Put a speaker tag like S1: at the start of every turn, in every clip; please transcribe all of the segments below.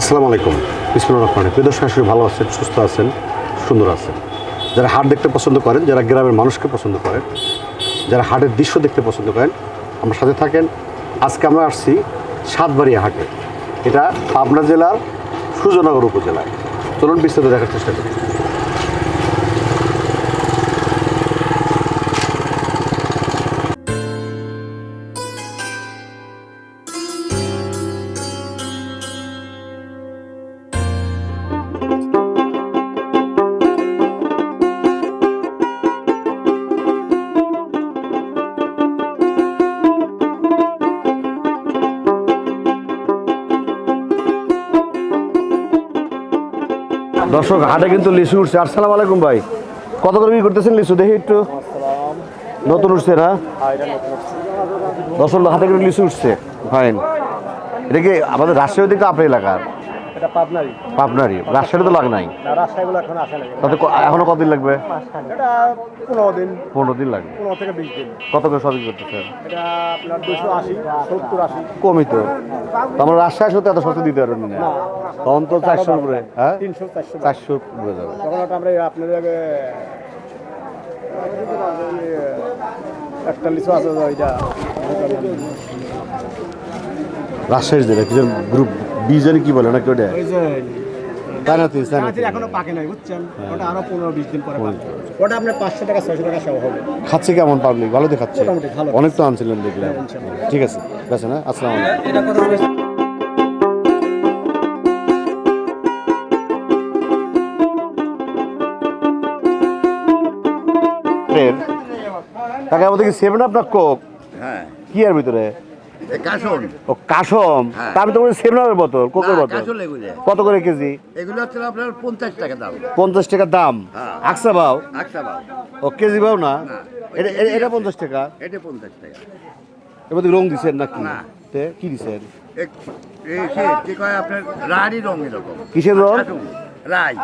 S1: আসসালামু আলাইকুম। বিসমুল্লাহ রহমান প্রিয় দর্শক আসলে ভালো আছেন, সুস্থ আছেন, সুন্দর আছেন। যারা হাট দেখতে পছন্দ করেন, যারা গ্রামের মানুষকে পছন্দ করেন, যারা হাটের দৃশ্য দেখতে পছন্দ করেন, আমার সাথে থাকেন। আজকে আমরা আসছি সাতবাড়িয়া হাটে। এটা পাবনা জেলার সুজনগর উপজেলায়। চলুন বিস্তারিত দেখার চেষ্টা করি। দর্শক, হাটে কিন্তু লিচু উঠছে। আসসালাম আলাইকুম ভাই। কত করে বিক্রি করতেছেন লিচু? দেখি একটু। নতুন উঠছে না? দর্শক হাতে করে লিচু উঠছে। ফাইন। এটা কি আমাদের রাজশাহী দিকে আপনার এলাকার?
S2: এটা পাবনারি
S1: আপনারই রাজশাহী তো লাগ নাই?
S2: রাজশাহীগুলো এখন আসে না
S1: তাতে এখনও কতদিন লাগবে?
S2: এটা পনেরো দিন।
S1: পনেরো দিন লাগবে।
S2: পনেরো থেকে বিশ দিন।
S1: কত করে সবই করতেছেন?
S2: এটা আপনার দুশো আশি সত্তর আশি।
S1: কমই তো। তো আমরা রাজশাহী আসলে এত সস্তা দিতে পারবেন না। তখন তো চারশোর উপরে হ্যাঁ?
S2: তিনশো চারশো।
S1: চারশো উপরে যাবে।
S2: তখন ওটা আমরা আপনার একটা আছে ওইটা।
S1: রাজশাহী জেলা কিছু গ্রুপ বিজনে কি বলে নাকি ওটা? না তুই তাই না
S2: কাঁচির এখনও পাকে নাই বুঝছেন? ওটা আরও পনেরো বিশ দিন পরে পাকবে। ওটা আপনার পাঁচশো টাকা ছয়শো টাকা সহ হবে।
S1: খাচ্ছে কেমন পাবলিক? ভালো তো খাচ্ছে।
S2: মোটামুটি ভালো।
S1: অনেক তো আনছিলেন দেখলাম। ঠিক আছে। বেশ না আসসালাম আলাইকুম।
S2: এটা
S1: কাকা আমাদের কি সেভেন আপনার কোক
S3: হ্যাঁ।
S1: কি এর ভিতরে? ও কাসম?
S3: হ্যাঁ।
S1: তা আমি সেভেন আপের বোতল কোকের বোতল। কত করে কেজি?
S3: এগুলো হচ্ছে আপনার পঞ্চাশ টাকা দাম।
S1: পঞ্চাশ টাকা দাম।
S3: হ্যাঁ।
S1: আকসা ও কেজি বাও না। এটা এটা- পঞ্চাশ টাকা?
S3: এটা পঞ্চাশ টাকা।
S1: এর রং দিছেন নাকি?
S3: না।
S1: কি দিছেন? কিসের রং?
S3: রাই।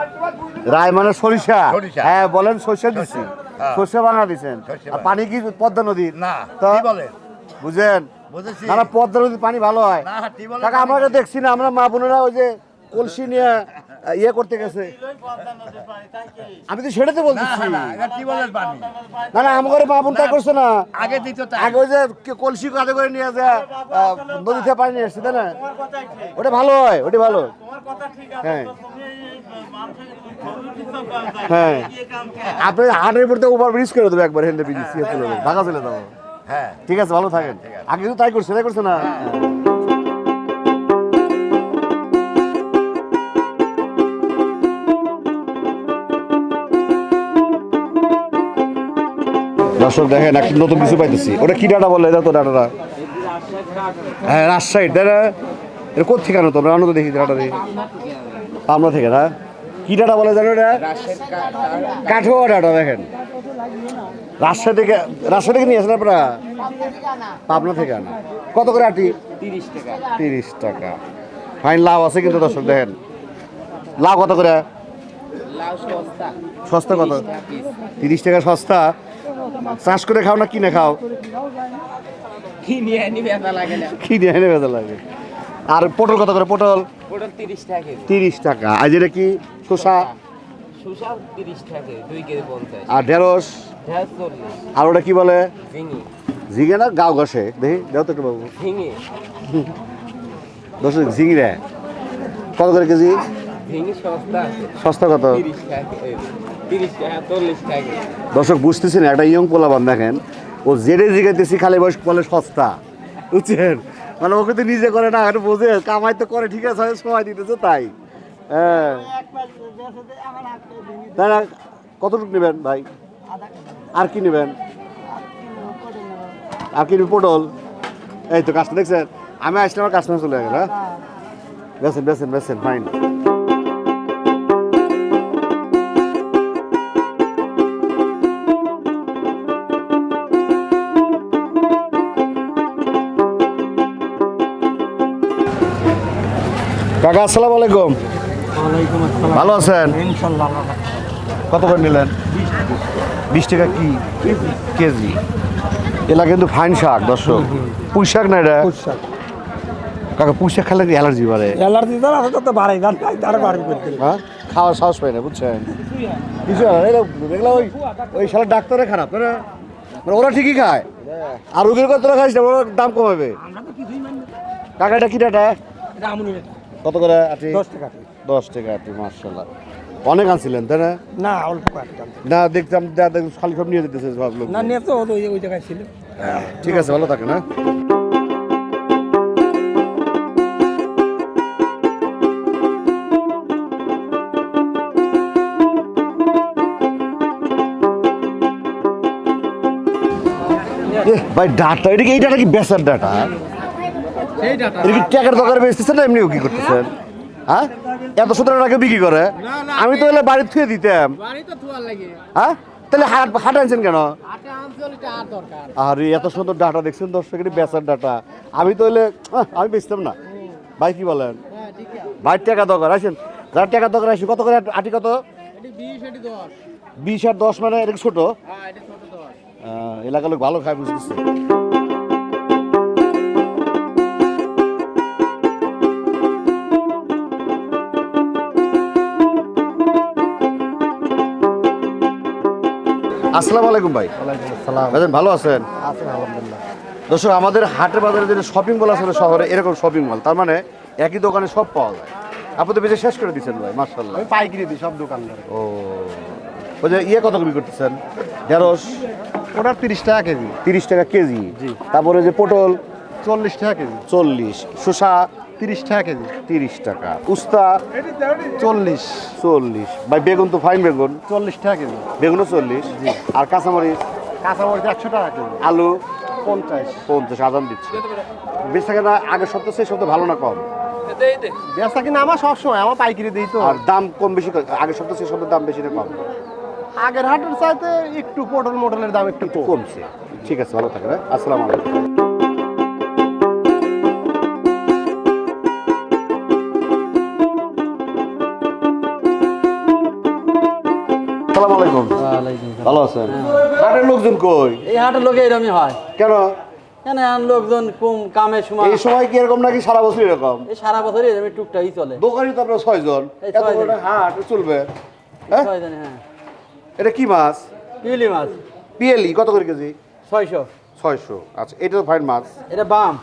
S1: রায় মানে সরিষা। হ্যাঁ বলেন সরিষা দিছি
S3: হ্যাঁ।
S1: সরিষা বানা দিছেন। আর পানি কি পদ্মা নদীর?
S3: না
S1: তো বুঝেন না পদ্মা নদীর পানি ভালো হয়। কাকা আমরা তো দেখছি না আমরা মা বোনেরা ওই যে কলসি নিয়ে ইয়ে করতে গেছে। আমি তো সেটাতে
S3: না
S1: বলতেছি।
S3: না এটা টিউবওয়েলের পানি?
S1: না না আমার মা বোন তাই করছে না।
S3: আগে দিত
S1: আগে ওই যে কলসি কাঁধে করে নিয়ে যে নদীতে পানি নিয়ে আসছে তাই না? ওটা ভালো হয় ওটা ভালো হ্যাঁ। হ্যাঁ। আপনি হাটের পড়তে ওভার ব্রিজ করে দেবে একবার হেন্ডে ব্রিজ ঢাকা চলে যাব।
S3: হ্যাঁ।
S1: ঠিক আছে ভালো থাকেন। আগে তো তাই করছে তাই করছে না? দর্শক দেখেন একটা নতুন কিছু পাইতেছি। ওটা কি ডাটা বলে? দাও তো ডাটাটা। হ্যাঁ রাজশাহী ডাটা এটা কোথা থেকে আনো তোমরা? আনো তো দেখি ডাটা দেখি। পাবনা থেকে না? কি ডাটা বলে জানো এটা? কাঠোয়া ডাটা দেখেন। রাজশাহী থেকে রাজশাহী থেকে নিয়ে আসেন আপনারা? পাবনা থেকে আনা। কত করে আটি?
S2: তিরিশ টাকা।
S1: তিরিশ টাকা। ফাইন লাভ আছে কিন্তু দর্শক দেখেন। লাভ কত করে? সস্তা। কত? তিরিশ টাকা সস্তা। চাষ করে খাও না কিনে খাও?
S4: কিনে আনি ব্যথা লাগে।
S1: আর পটল কত করে পটল?
S4: পটল তিরিশ টাকা
S1: তিরিশ টাকা। আর যেটা কি? শসা?
S4: শসা তিরিশ টাকা দুই কেজি পঞ্চাশ।
S1: আর ঢেঁড়স? আর ওটা কি বলে?
S4: ঝিঙে।
S1: ঝিঙে না গাও ঘষে? দেখি দেও তো একটু বাবু।
S4: ঝিঙে।
S1: দশ ঝিঙে কত করে কেজি?
S4: সস্তা
S1: সস্তা কত? দর্শক বুঝতেছি না একটা ইয়ং পোলাবান দেখেন। ও জেডে জিগাইতেছি খালি বয়স বলে সস্তা। বুঝছেন? মানে ওকে তো নিজে করে না একটু বোঝে, কামাই তো করে, ঠিক আছে সময় দিতেছে, তাই। হ্যাঁ। না কতটুকু নেবেন ভাই? আর কি নেবেন? আর কি? পটল। এই তো কাজটা দেখছেন? আমি আসলে আমার কাস্টমার চলে গেল হ্যাঁ? বেছেন বেছেন বেছেন ফাইন কাকা আসসালামু আলাইকুম।
S2: ওয়ালাইকুম আসসালাম।
S1: ভালো আছেন? কত করে নিলেন? বিশ টাকা কি? কেজি। এলা কিন্তু ফাইন শাক দর্শক। পুঁই শাক না এটা? কাকা পুঁই শাক খেলে অ্যালার্জি বাড়ে?
S2: অ্যালার্জি তো আছে তো বাড়াই দান তার বাড়ি করতে
S1: হ্যাঁ? খাওয়ার সাহস পাই না বুঝছেন? কিছু এগুলা ওই ওই শালা ডাক্তারে খারাপ না? মানে ওরা ঠিকই খায়। আর রোগীর কত খাইস না ওরা দাম কমাবে। কাকা এটা কি ডাটা?
S2: রামুনি
S1: কত করে আটি?
S2: দশ টাকা
S1: দশ টাকা আটি মার্শাল্লাহ অনেক আনছিলেন তাই না?
S2: না অল্প
S1: না দেখতাম যা দেখ খালি সব নিয়ে যেতেছে সব লোক।
S2: না নিয়ে তো ওই ওই জায়গায় ছিল।
S1: ঠিক আছে ভালো থাকে না ভাই ডাটা এটা কি এই ডাটা কি বেসার ডাটা ট্যাকের দোকানে বেচতেছেন না এমনিও কি করতেছেন হ্যাঁ। এত সতেরো টাকা বিক্রি করে? আমি তো বাড়ি থুয়ে দিতাম। হ্যাঁ? তাহলে হাট হাট আনছেন কেন?
S2: আর
S1: এত সুন্দর ডাটা দেখছেন বেচার ডাটা। আমি তো হলে আমি বেচতাম না। ভাই কি বলেন?
S2: হ্যাঁ
S1: ভাই টাকা দরকার আসেন। যার টাকা দরকার আসি কত করে আটি কত?
S2: বিশ দশ।
S1: আর দশ মানে এটা ছোট?
S2: হ্যাঁ
S1: এলাকার লোক ভালো খায় বুঝতেছে। আসসালামু আলাইকুম ভাই। ভাইজান ভালো আছেন?
S2: আছে
S1: দর্শক আমাদের হাটের বাজারে যে শপিং মল আছে শহরে এরকম শপিং মল তার মানে একই দোকানে সব পাওয়া যায়। আপনি তো বেশি শেষ করে দিচ্ছেন ভাই মার্শাল্লাহ
S2: আমি পাইকারি দিই সব দোকানদারে।
S1: ও ওই যে ইয়ে কত কমি করতেছেন? ঢেঁড়স?
S2: ওটা তিরিশ টাকা কেজি।
S1: তিরিশ টাকা কেজি। তারপরে যে পটল?
S2: চল্লিশ টাকা কেজি।
S1: চল্লিশ। শসা?
S2: তিরিশ টাকা কেজি।
S1: তিরিশ টাকা। উস্তা
S2: চল্লিশ।
S1: চল্লিশ। ভাই বেগুন তো ফাইন বেগুন।
S2: চল্লিশ টাকা কেজি।
S1: বেগুনও চল্লিশ। আর কাঁচামরিচ?
S2: কাঁচামরিচ একশো টাকা কেজি।
S1: আলু?
S2: পঞ্চাশ।
S1: পঞ্চাশ আদান দিচ্ছে। বেশ থাকে না আগের সপ্তাহ সেই সপ্তাহ ভালো না কম?
S2: বেচা কিনা আমার সবসময় আমার পাইকারি দিই তো।
S1: আর দাম কম বেশি আগের সপ্তাহ সেই সপ্তাহ দাম বেশি না কম?
S2: আগের হাটের চাইতে একটু পটল মোটলের দাম একটু
S1: কমছে। ঠিক আছে ভালো থাকে আসসালামু আলাইকুম। আলাইকুম ভালো আছেন? হাটের লোকজন কই?
S5: এই হাটের লোকে এরকমই হয়।
S1: কেন?
S5: কেন লোকজন কম কামের সময়
S1: এই সময় কি এরকম নাকি সারা বছর এরকম?
S5: এই সারা বছরই এরকম টুকটাকই চলে।
S1: দোকানই তো আপনার ছয়জন। এত
S5: ছয়জন।
S1: বড় হাট চলবে। হ্যাঁ?
S5: হ্যাঁ।
S1: এটা কি মাছ?
S5: পিলি মাছ।
S1: পিএলই কত করে কেজি?
S5: ছয়শো।
S1: ছয়শো। আচ্ছা এটা তো ফাইন মাছ।
S5: এটা বাম।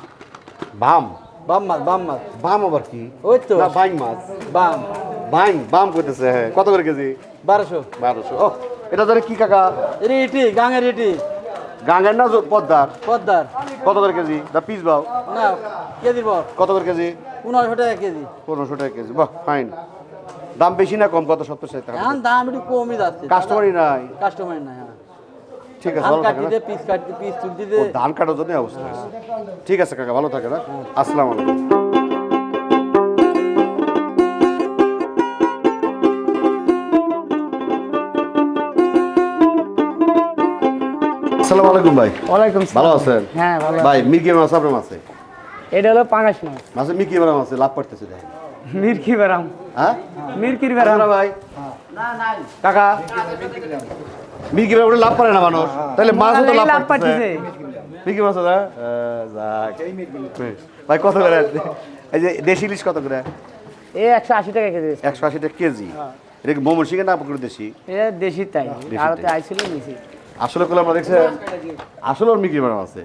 S1: বাম?
S5: বাম মাছ বাম মাছ।
S1: বাম আবার কি?
S5: ওই তো।
S1: বাইং মাছ।
S5: বাম।
S1: বাইং বাম করতেছে হ্যাঁ। কত করে কেজি?
S5: বারোশো।
S1: বারোশো। ও এটা ধরে কি কাকা?
S5: এটি ইটি গাঙের ইটি
S1: গাঙ্গের না জো- পদ্মার?
S5: পদ্মার।
S1: কত করে কেজি? দা পিস বাও?
S5: না পর
S1: কত করে কেজি?
S5: পনেরোশো টাকা কেজি।
S1: পনেরোশো টাকা কেজি। বাহ ফাইন। দাম বেশি না কম কত সত্তর ষাট টাকা?
S5: এখন দাম একটু কমই যাচ্ছে।
S1: কাস্টমারই নাই।
S5: কাস্টমার না হ্যাঁ।
S1: ঠিক আছে ভালো
S5: দিয়ে পিস পিস
S1: ধান কাটার জন্য অবস্থা। ঠিক আছে কাকা ভালো থাকে না আসসালামু আলাইকুম। আসসালামু আলাইকুম ভাই।
S6: ওয়ালাইকুম
S1: ভালো আছেন?
S6: হ্যাঁ ভালো
S1: ভাই মির্কি মাছ আপনার মাছে?
S6: এটা হলো পাঙাশ মাছ।
S1: মাছে মির্কি মাছ আছে লাভ করতেছে দেখেন।
S6: মিরকি বেরাম।
S1: হ্যাঁ?
S6: মিরকির বেরাম।
S1: না ভাই। কাকা। মির্কি লাভ করে না মানুষ। তাহলে মাছ তো লাভ মির্কি মাছ না যাক। ভাই কত করে? এই যে দেশি ইলিশ কত করে?
S6: এ একশো আশি টাকা কেজি।
S1: একশো আশি টাকা কেজি। এটা কি মোমো শিখে না দেশি?
S6: এ দেশি তাই। আড়তে আইছিল নিছি
S1: আসলে করলে আমরা দেখছে আসলে ওর মিকি ম্যাডাম আছে।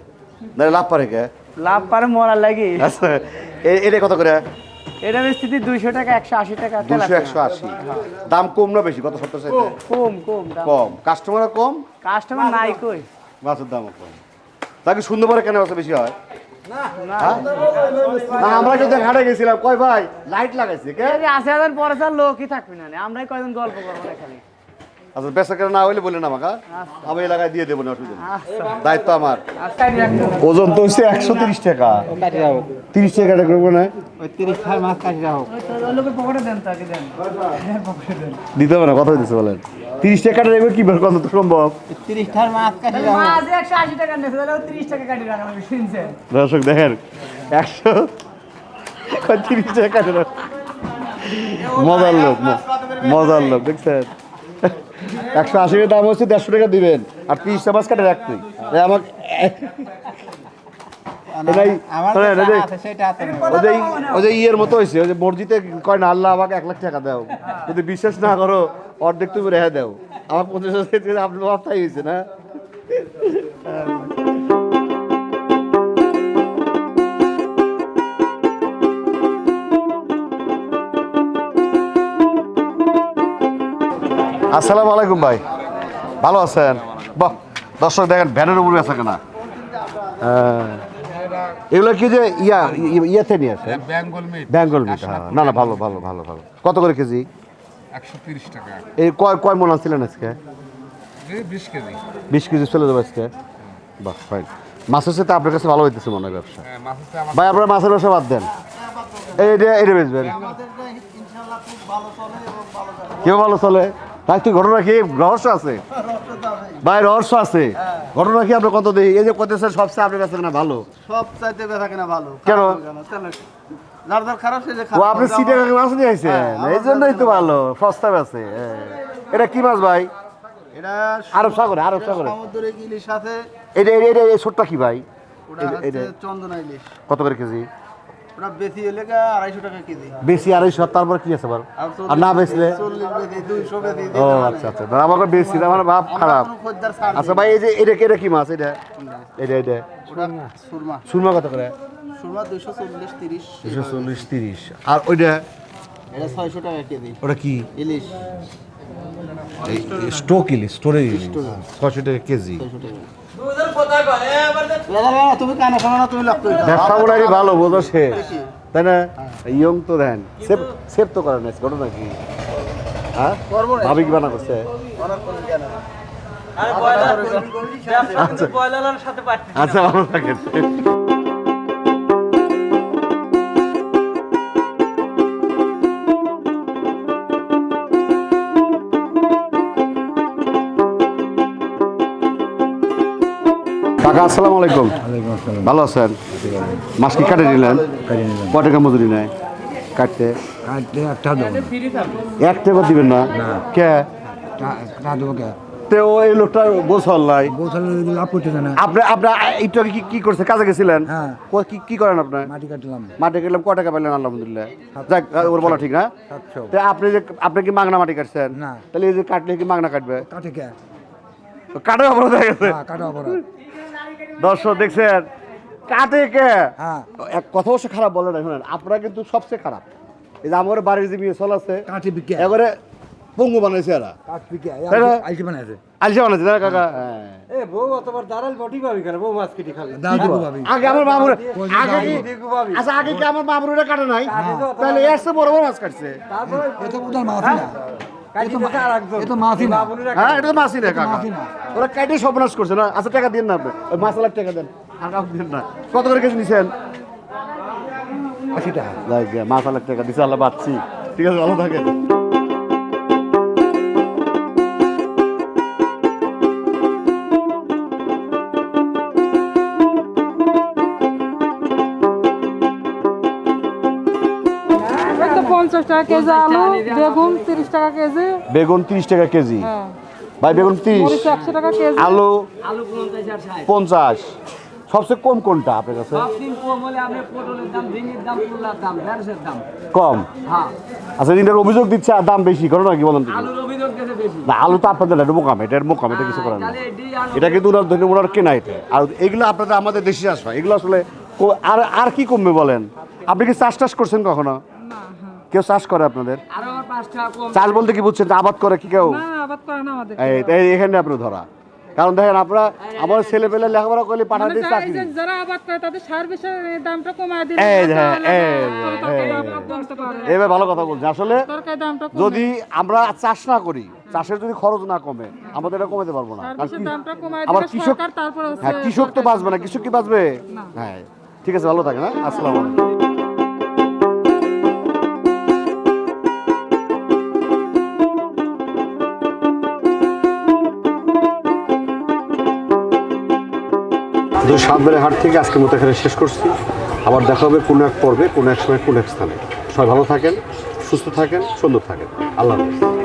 S1: না লাভ পারে কে?
S6: লাভ পারে মরার লাগি।
S1: আচ্ছা এটা কত করে?
S6: এটা স্থিতি দুইশো টাকা একশো আশি টাকা
S1: দুশো। একশো আশি। দাম কম না বেশি? কত চাইতে?
S6: কম কম
S1: কম কাস্টমারও কম।
S6: কাস্টমার নাই কই?
S1: মাছের দামও কম। তাকে সুন্দরবনে কেন আছে বেশি হয়?
S6: না
S1: আমরা কিন্তু হাটে গেছিলাম কয় ভাই লাইট লাগাইছে কে?
S6: যে পরে স্যার লোকই থাকবে না আমরাই কয়জন গল্প করব না খালি?
S1: আচ্ছা বেচা কেনা না হইলে বললেন আমাকে আমি এলাকায় দিয়ে দেবো না অসুবিধা নেই। দায়িত্ব আমার। ওজন তো হচ্ছে একশো তিরিশ টাকা। তিরিশ টাকা কাটা করব না।
S2: ওই তিরিশ টাকা মাছ কাটি রাখো।
S6: লোকের পকেটে দেন তাকে দেন। পকেটে দেন।
S1: দিতে হবে না কথা দিতেছে বলেন। তিরিশ টাকা কাটা রেখে কি কত সম্ভব?
S2: তিরিশ টাকার মাছ কাটি রাখো।
S6: মাছ একশো আশি টাকা নেছে তাহলে তিরিশ টাকা কাটি রাখা শুনছেন
S1: দর্শক দেখেন একশো তিরিশ টাকা কাটে না। মজার লোক ম- মজার লোক দেখছেন? একশো আশি দাম হচ্ছে দেড়শো টাকা দিবেন আর তিরিশটা মাছ কাটে রাখতে আমাকে ইয়ের মতো হয়েছে ওই যে মসজিদে কয় না আল্লাহ আমাকে এক লাখ টাকা দাও। যদি বিশ্বাস না করো অর্ধেক তুমি রেহাই দাও। আমার পঞ্চাশ হাজার আপনি আপনার মাথায় হয়েছে না? আসসালামু আলাইকুম ভাই। ভালো আছেন? বাহ দর্শক দেখেন ভ্যানের উপরে আছে কেনা। হ্যাঁ। এগুলো কি যে ইয়া ইয়েতে নিয়ে আসে?
S7: বেঙ্গল মিট।
S1: বেঙ্গল মিট হ্যাঁ। না না ভালো ভালো ভালো ভালো। কত করে কেজি?
S7: একশো তিরিশ টাকা।
S1: এই কয় কয় মন আনছিলেন আজকে?
S7: বিশ কেজি।
S1: বিশ কেজি চলে যাবে আজকে? বাহ ফাইন মাছের সাথে আপনার কাছে ভালো হইতেছে মনে হয় ব্যবসা।
S7: হ্যাঁ
S1: ভাই আপনারা মাছের ব্যবসা বাদ দেন। এই এটা এটা বেচবেন। কেউ ভালো চলে? ঘটনা কি? রহস্য আছে? ভাই রহস্য আছে। ঘটনা কি আপনার কত দিই এই যে কত সবচেয়ে আপনার কাছে না ভালো?
S2: সব চাইতে বেচা কেনা ভালো।
S1: কেন?
S2: কেন?
S1: ও আপনি সিটে মাছ নিয়ে আইছেন এই জন্যই তো ভালো সস্তা আছে এটা কি মাছ ভাই?
S2: এটা
S1: আরব সাগরে আরব সাগরে। এটা এটা এটা ছোটটা কি ভাই? এটা-
S2: চন্দনা ইলিশ।
S1: কত করে কেজি?
S2: ওটা বেশি হলে গা আড়াইশো টাকা কেজি।
S1: বেশি আড়াইশো তারপর কি আছে আর না বেচলে?
S2: চল্লিশ বেশি
S1: ও আচ্ছা আচ্ছা। না, আমাকে বেশি আমার ভাব খারাপ। আচ্ছা ভাই এই যে এটা এটা কি মাছ এটা? এটা এটা
S2: ওটা সুরমা।
S1: সুরমা কত করে?
S2: সুরমা দুইশো চল্লিশ তিরিশ।
S1: দুশো চল্লিশ তিরিশ। আর ওইটা?
S2: এটা ছয়শো টাকা কেজি।
S1: ওটা কি?
S2: ইলিশ।
S1: স্টোক ইলিশ স্টোরেজ ইলিশ। ছশো টাকা কেজি।
S2: তুমি কানে শোনো না তুমি।
S1: ব্যবসা ভালো বোঝো সে। তাই না? ইয়ং তো দেন। সেভ সেভ তো করেন ঘটনা কি? হ্যাঁ?
S2: করব
S1: ভাবি কি বানা করছে? আচ্ছা। আচ্ছা ভালো থাকেন। কাকা আসসালামু আলাইকুম। ভালো আছেন? মাছ কি কাটে নিলেন? ক টাকা মজুরি নেয়? কাটতে? এক টাকা দিবেন না? কে? তে এই লোকটা গোসল নাই।
S8: লাভ না।
S1: আপনি আপনি একটু কি কি করছে? কাজে গেছিলেন?
S8: হ্যাঁ।
S1: কি কি করেন আপনি?
S8: মাটি কাটলাম।
S1: মাটি গেলাম ক টাকা পেলেন আলহামদুলিল্লাহ। যাক ওর বলা ঠিক না? তো আপনি যে আপনি কি মাগনা মাটি কাটছেন? তাহলে এই যে কাটলে কি মাগনা কাটবে?
S8: কাটে কে?
S1: কাটে অপরাধ হয়ে গেছে।
S8: কাটা অপরাধ।
S1: দর্শক দেখছেন কাটে কে?
S8: হ্যাঁ।
S1: এক কথা অবশ্য খারাপ বলে না শুনেন আপনারা কিন্তু সবচেয়ে খারাপ। এই যে আমার বাড়ির যে মেয়ে আছে
S8: কাটে বিকে।
S1: এবারে পঙ্গু বানাইছে এরা।
S8: কাট বিকে আইসি বানাইছে।
S1: আলসা বানাইছে না কাকা? হ্যাঁ।
S5: এ বউ অতবার দাঁড়াল বটি পাবি কেন? বউ মাছ কেটে খাবি।
S8: দাদু ভাবি
S1: আগে আমার মামুর আগে
S5: পাবি।
S1: আচ্ছা আগে কি আমার মামুরে কাটে নাই? তাহলে চেয়ে বড় বড় মাছ কাটছে।
S5: তারপরে
S8: এ তো উদার মাছই না।
S1: হ্যাঁ এটা তো না কাকা। ওরা কাটে সর্বনাশ করছে না। আচ্ছা টাকা দিন না আপনি ওই মাছ লাখ টাকা দেন। আর দিন না। কত করে কেজি নিছেন?
S8: আশি টাকা।
S1: মাছ লাখ টাকা দিছে আল্লাহ বাচ্ছি। ঠিক আছে ভালো থাকেন।
S9: পঞ্চাশ টাকা কেজি আলু বেগুন তিরিশ টাকা কেজি।
S1: বেগুন তিরিশ টাকা কেজি।
S9: হ্যাঁ।
S1: ভাই বেগুন তিরিশ।
S9: মরিচ একশো টাকা কেজি।
S1: আলু
S4: আলু পঞ্চাশ আর ষাট।
S1: পঞ্চাশ। সবচেয়ে কম কোনটা আপনার কাছে?
S4: কম হলে আপনি পটলের দাম ঝিঙির দাম কুল্লার দাম ঢেঁড়সের দাম।
S1: কম?
S4: হ্যাঁ।
S1: আচ্ছা দিনের অভিযোগ দিচ্ছে আর দাম বেশি করো না কি বলেন তুমি?
S4: আলুর অভিযোগ গেছে বেশি।
S1: না আলু তো আপনাদের না, এটা মোকাম এটা মোকাম এটা কিছু করেন না
S4: তাহলে এটি
S1: কিন্তু ওনার ধরে ওনার কেনা এটা। আর এগুলো আপনাদের আমাদের দেশে চাষ হয়। এগুলো আসলে আর আর কি কমবে বলেন? আপনি কি চাষ টাস করছেন কখনো? কেউ চাষ করে আপনাদের? চাষ বলতে কি বুঝছেন? আবাদ করে কি কেউ? এই এখানে আপনি ধরা। কারণ দেখেন আপনারা আমার ছেলে পেলে লেখাপড়া করলে
S9: মানে
S1: পাঠাতে
S9: যা- এই
S1: চাকরি
S9: যারা আবাদ করে তাদের সার দামটা কমায় দিলে
S1: এবার ভালো কথা বলছি। আসলে। যদি আমরা চাষ না করি চাষের যদি খরচ না কমে আমাদের এটা কমাতে পারব না। আবার কৃষক হ্যাঁ কৃষক তো বাঁচবে না। কৃষক কি বাঁচবে? হ্যাঁ ঠিক আছে ভালো থাকে না আসসালামু আলাইকুম। দুই সাতবেলা হাট থেকে আজকের মতো এখানে শেষ করছি। আবার দেখা হবে কোনো এক পর্বে, কোনো এক সময়, কোনো এক স্থানে। সবাই ভালো থাকেন, সুস্থ থাকেন, সুন্দর থাকেন। আল্লাহ হাফেজ।